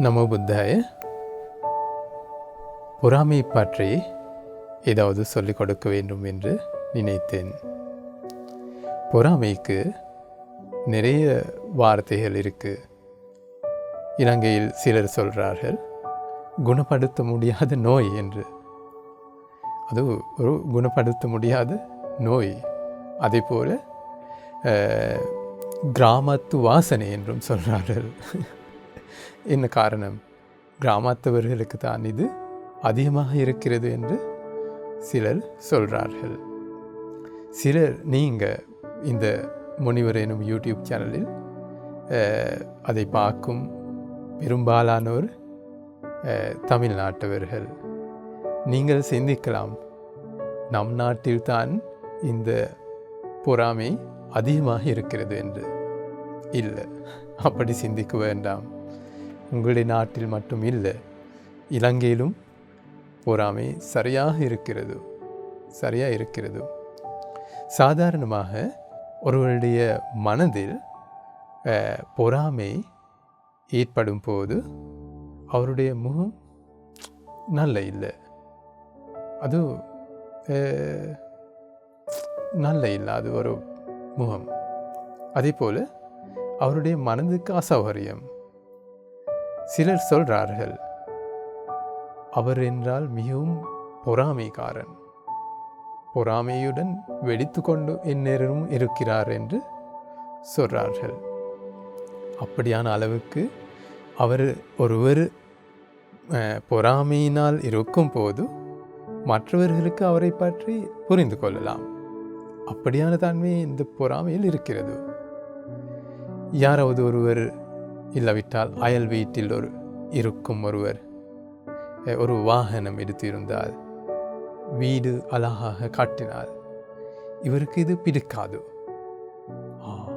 நமோ புத்தாய. பொறாமை பற்றி ஏதாவது சொல்லிக் கொடுக்க வேண்டும் என்று நினைத்தேன். பொறாமைக்கு நிறைய வார்த்தைகள் இருக்கு. இலங்கையில் சிலர் சொல்கிறார்கள் குணப்படுத்த முடியாத நோய் என்று. அது ஒரு குணப்படுத்த முடியாத நோய். அதே போல் கிராமத்து வாசனை என்றும் சொல்கிறார்கள் என்ன காரணம்? கிராமத்தவர்களுக்கு தான் இது அதிகமாக இருக்கிறது என்று சிலர் சொல்கிறார்கள் சிலர் நீங்கள் இந்த முனிவர் எனும் யூடியூப் சேனலில் அதை பார்க்கும் பெரும்பாலானோர் தமிழ்நாட்டவர்கள். நீங்கள் சிந்திக்கலாம். நம் நாட்டில்தான் இந்த பொறாமை அதிகமாக இருக்கிறது என்று. இல்லை அப்படி சிந்திக்க வேண்டாம். உங்களுடைய நாட்டில் மட்டும் இல்லை இலங்கையிலும் பொறாமை சரியாக இருக்கிறது சரியாக இருக்கிறது. சாதாரணமாக ஒருவருடைய மனதில் பொறாமை ஏற்படும் போது அவருடைய முகம் நல்ல இல்லை. அது நல்ல இல்லை அது ஒரு முகம். அதே போல் அவருடைய மனதுக்கு அசௌகரியம். சிலர் சொல்கிறார்கள் அவர் என்றால் மிகவும் பொறாமைக்காரன். பொறாமையுடன் வெடித்து கொண்டு இருக்கிறார் என்று சொல்கிறார்கள் அப்படியான அளவுக்கு அவர் ஒருவர் பொறாமையினால் இருக்கும் போது மற்றவர்களுக்கு அவரை பற்றி புரிந்து கொள்ளலாம். அப்படியான தன்மை இந்த பொறாமையில் இருக்கிறது. யாராவது ஒருவர் இல்லாவிட்டால் அயல் வீட்டில் ஒரு இருக்கும் ஒருவர் ஒரு வாகனம் எடுத்திருந்தால் வீடு அழகாக காட்டினால் இவருக்கு இது பிடிக்காது. ஆ,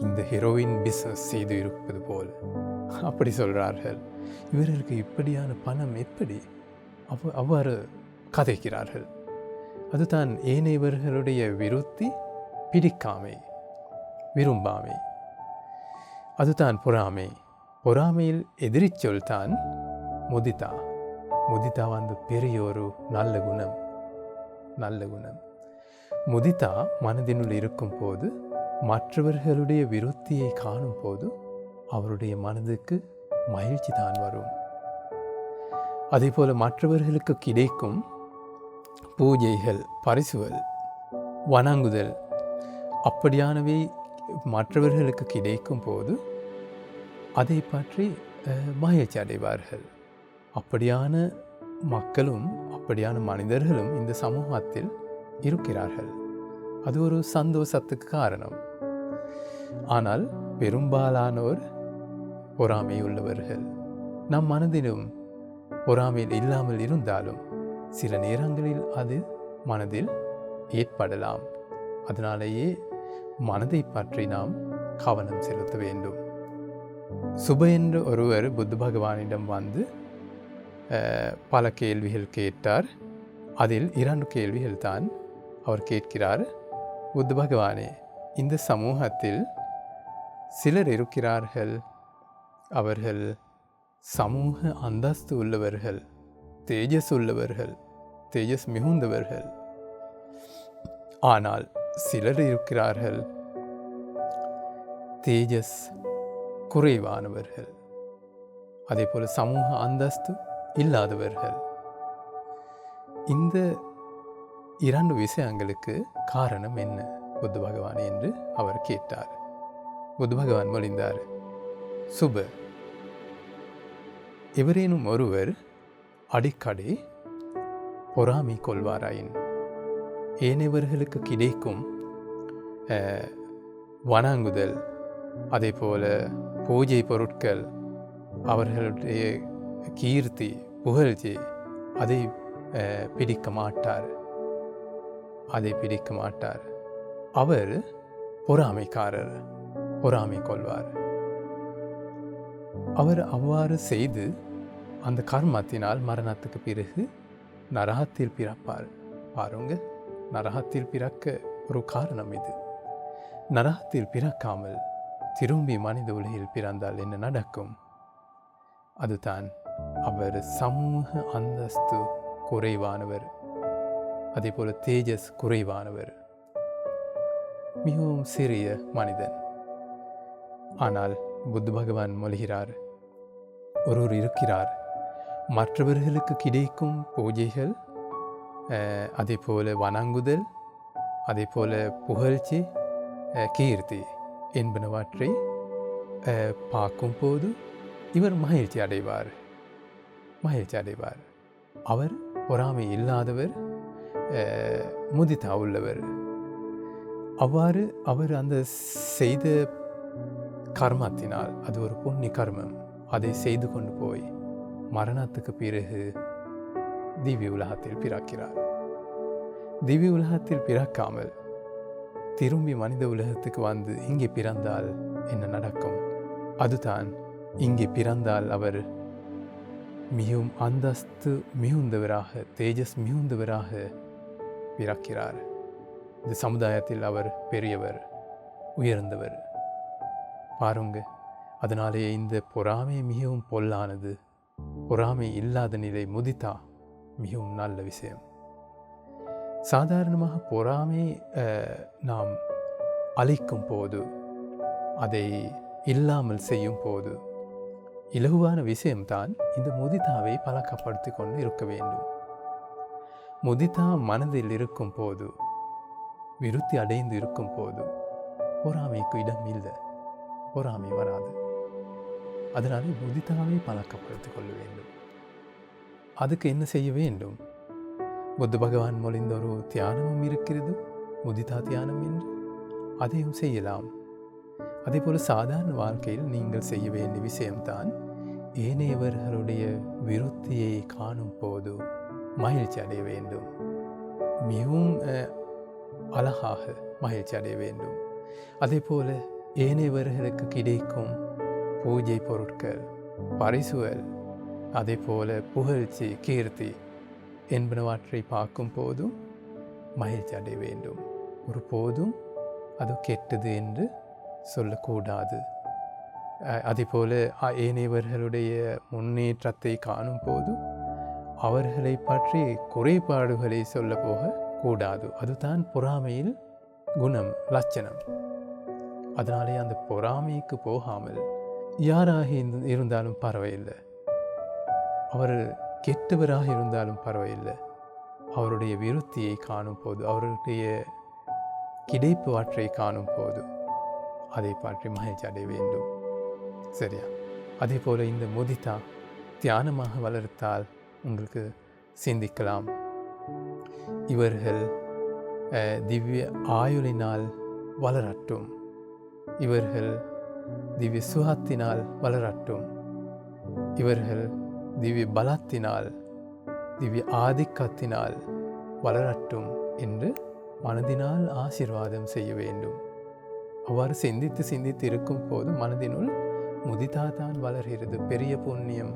இந்த ஹீரோயின் பிஸ்னஸ் செய்து இருப்பது போல். அப்படி சொல்கிறார்கள் இவர்களுக்கு இப்படியான பணம் எப்படி? அவ் அவ்வாறு கதைக்கிறார்கள். அதுதான் ஏனையவர்களுடைய விருத்தி பிடிக்காமை விரும்பாமை. அதுதான் பொறாமை. பொறாமையில் எதிரிச்சொல் தான் முதிதா. முதிதா வந்து பெரிய ஒரு நல்ல குணம். நல்ல குணம். முதிதா மனதினுள் இருக்கும் போது மற்றவர்களுடைய விருத்தியை காணும் போது அவருடைய மனதுக்கு மகிழ்ச்சி தான் வரும். அதே போல் மற்றவர்களுக்கு கிடைக்கும் பூஜைகள் பரிசுகள் வணங்குதல் அப்படியானவை மற்றவர்களுக்கு கிடைக்கும் போது அதை பற்றி அஹ், மகிழ்ச்சி அடைவார்கள் அப்படியான மக்களும் அப்படியான மனிதர்களும் இந்த சமூகத்தில் இருக்கிறார்கள். அது ஒரு சந்தோஷத்துக்கு காரணம். ஆனால் பெரும்பாலானோர் பொறாமை உள்ளவர்கள் நம் மனதிலும் பொறாமையில் இல்லாமல் இருந்தாலும் சில நேரங்களில் அது மனதில் ஏற்படலாம். அதனாலேயே மனதை பற்றி நாம் கவனம் செலுத்த வேண்டும். சுப என்ற ஒருவர் புத்த பகவானிடம் வந்து பல கேள்விகள் கேட்டார். அதில் இரண்டு கேள்விகள் தான் அவர் கேட்கிறார். புத்த பகவானே இந்த சமூகத்தில் சிலர் இருக்கிறார்கள். அவர்கள் சமூக அந்தஸ்து உள்ளவர்கள் தேஜஸ் உள்ளவர்கள் தேஜஸ் மிகுந்தவர்கள். ஆனால் சிலர் இருக்கிறார்கள் தேஜஸ் குறைவானவர்கள். அதே போல் சமூக அந்தஸ்து இல்லாதவர்கள். இந்த இரண்டு விஷயங்களுக்கு காரணம் என்ன? புத்த பகவான் என்று அவர் கேட்டார். புத்த பகவான் மொழிந்தார் சுப. எவரேனும் ஒருவர் அடிக்கடி பொறாமை கொள்வாராயின். ஏனையவர்களுக்கு கிடைக்கும் வணங்குதல் அதே போல் பூஜை பொருட்கள் அவர்களுடைய கீர்த்தி புகழ்ச்சி அதை பிடிக்க மாட்டார். அதை பிடிக்க மாட்டார். அவர் பொறாமைக்காரர் பொறாமை கொள்வார். அவர் அவ்வாறு செய்து அந்த கர்மத்தினால் மரணத்துக்கு பிறகு நரகத்தில் பிறப்பார். பாருங்க நரகத்தில் பிறக்க ஒரு காரணம் இது. நரகத்தில் பிறக்காமல் திரும்பி மனித உலகில் பிறந்தால் என்ன நடக்கும்? அதுதான் அவர் சமூக அந்தஸ்து குறைவானவர். அதே போல தேஜஸ் குறைவானவர். மிகவும் சிறிய மனிதன். ஆனால் புத்த பகவான் மொழிகிறார் ஒருவர் இருக்கிறார். மற்றவர்களுக்கு கிடைக்கும் பூஜைகள் அதே போல வணங்குதல் அதே போல புகழ்ச்சி கீர்த்தி என்பனவற்றை பார்க்கும் பார்க்கும்போது இவர் மகிழ்ச்சி அடைவார். மகிழ்ச்சி அடைவார். அவர் பொறாமை இல்லாதவர் முதிதா உள்ளவர். அவ்வாறு அவர் அந்த செய்த கர்மத்தினால் அது ஒரு புண்ணிய கர்மம் அதை செய்து கொண்டு போய் மரணத்துக்கு பிறகு திவ்ய உலகத்தில் பிறக்கிறார். திவ்ய உலகத்தில் பிறக்காமல் திரும்பி மனித உலகத்துக்கு வந்து இங்கே பிறந்தால் என்ன நடக்கும்? அதுதான் இங்கே பிறந்தால் அவர் மிகவும் அந்தஸ்து மிகுந்தவராக தேஜஸ் மிகுந்தவராக பிறக்கிறார். இந்த சமுதாயத்தில் அவர் பெரியவர் உயர்ந்தவர். பாருங்க அதனாலேயே இந்த பொறாமை மிகவும் பொல்லானது. பொறாமை இல்லாத நிலை முதித்தா மிகவும் நல்ல விஷயம். சாதாரணமாக பொறாமை நாம் அழிக்கும் போது அதை இல்லாமல் செய்யும் போது இலகுவான விஷயம்தான் இந்த முதிதாவை பழக்கப்படுத்தி கொண்டு இருக்க வேண்டும். முதிதா மனதில் இருக்கும் போது விருத்தி அடைந்து இருக்கும் போது பொறாமைக்கு இடம் இல்லை. பொறாமை வராது. அதனால் முதிதாவை பழக்கப்படுத்திக் கொள்ள வேண்டும். அதுக்கு என்ன செய்ய வேண்டும்? புத்த பகவான் மொழிந்த ஒரு தியானமும் இருக்கிறது முதிதா தியானம் என்று. அதையும் செய்யலாம். அதே போல் சாதாரண வாழ்க்கையில் நீங்கள் செய்ய வேண்டிய விஷயம்தான் ஏனையவர்களுடைய விருத்தியை காணும் போது மகிழ்ச்சி அடைய வேண்டும். மிகவும் அழகாக மகிழ்ச்சி அடைய வேண்டும். அதே போல் ஏனையவர்களுக்கு கிடைக்கும் பூஜை பொருட்கள் பரிசுகள் அதே போல் புகழ்ச்சி கீர்த்தி என்பனவற்றை பார்க்கும் போதும் மகிழ்ச்சி அடைய வேண்டும். ஒரு போதும் அது கெட்டது என்று சொல்லக்கூடாது. அதேபோல் அதே ஏனையவர்களுடைய முன்னேற்றத்தை காணும் போதும் அவர்களை பற்றி குறைபாடுகளை சொல்ல போக கூடாது. அதுதான் பொறாமையில் குணம் லட்சணம். அதனாலே அந்த பொறாமைக்கு போகாமல் யாராக இருந்தாலும் பரவாயில்லை. அவர் கெட்டவராக இருந்தாலும் பரவாயில்லை. அவருடைய விருத்தியை காணும் போது அவருடைய கிடைப்புவற்றை காணும் போது அதை பற்றி மகிழ்ச்சி அடைய வேண்டும். சரியா? அதே போல் இந்த முதிதா தியானமாக வளர்த்தால் உங்களுக்கு சிந்திக்கலாம். இவர்கள் திவ்ய ஆயுளினால் வளரட்டும். இவர்கள் திவ்ய சுகத்தினால் வளரட்டும். இவர்கள் திவ்ய பலத்தினால் திவ்ய ஆதிக்கத்தினால் வளரட்டும் என்று மனதினால் ஆசிர்வாதம் செய்ய வேண்டும். அவ்வாறு சிந்தித்து சிந்தித்து இருக்கும் போது மனதினுள் முதிதா தான் வளர்கிறது பெரிய புண்ணியம்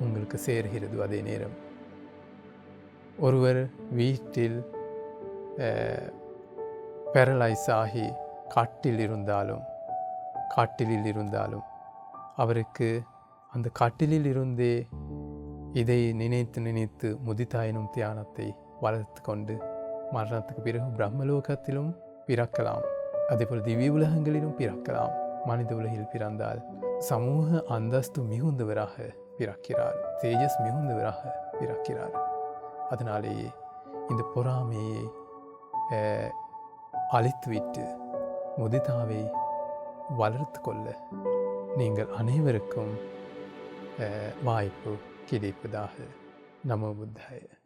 உங்களுக்கு சேர்கிறது அதே நேரம். ஒருவர் வீட்டில் பேரலைஸ் ஆகி காட்டில் இருந்தாலும் காட்டிலில் இருந்தாலும் அவருக்கு அந்த காட்டிலில் இருந்தே இதை நினைத்து நினைத்து முதிதாயினும் தியானத்தை வளர்த்து கொண்டு மரணத்துக்கு பிறகு பிரம்மலோகத்திலும் பிறக்கலாம். அதேபோல் திவ்ய உலகங்களிலும் பிறக்கலாம். மனித உலகில் பிறந்தால் சமூக அந்தஸ்து மிகுந்தவராக பிறக்கிறார். தேஜஸ் மிகுந்தவராக பிறக்கிறார். அதனாலேயே இந்த பொறாமையை அழித்துவிட்டு முதிதாவை வளர்த்து கொள்ள நீங்கள் அனைவருக்கும் මායිපු කිරීපදාහ නමබුද්ධය.